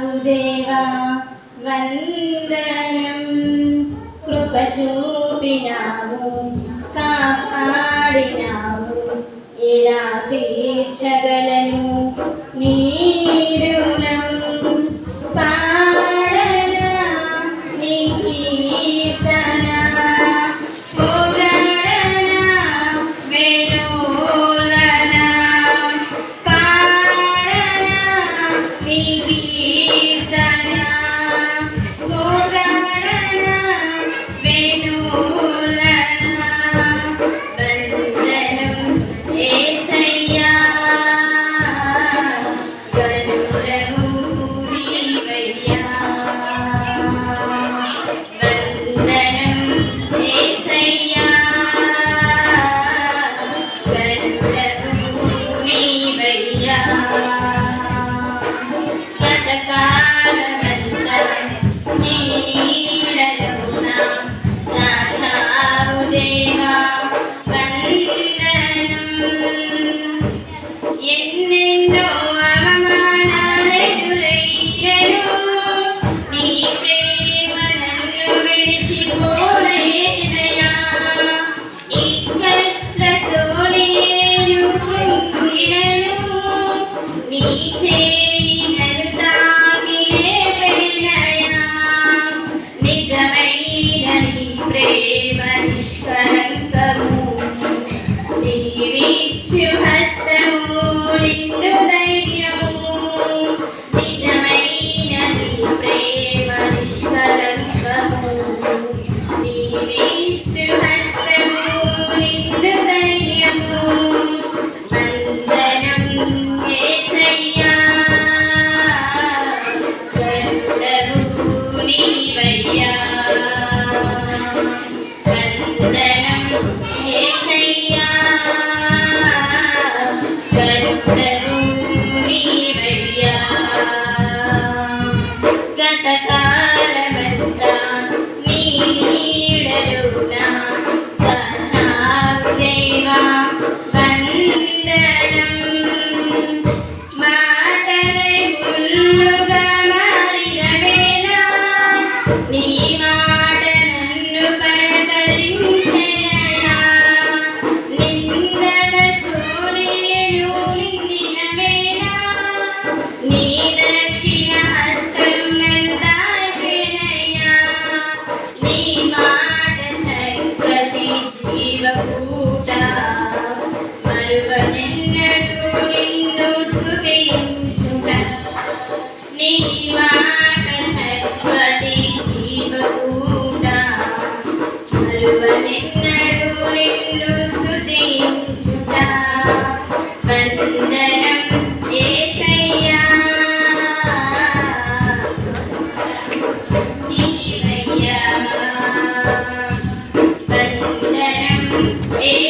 ప్రభుదేవా వందనం కృప చూపినాము కాపా Thank you. comprei. হবে జీవకూట మరువనెన్నడూ నిన్ను స్థుతించుట నీ మాట సర్వది జీవకూట మరువనెన్నడూ నిన్ను స్థుతించుట వందన but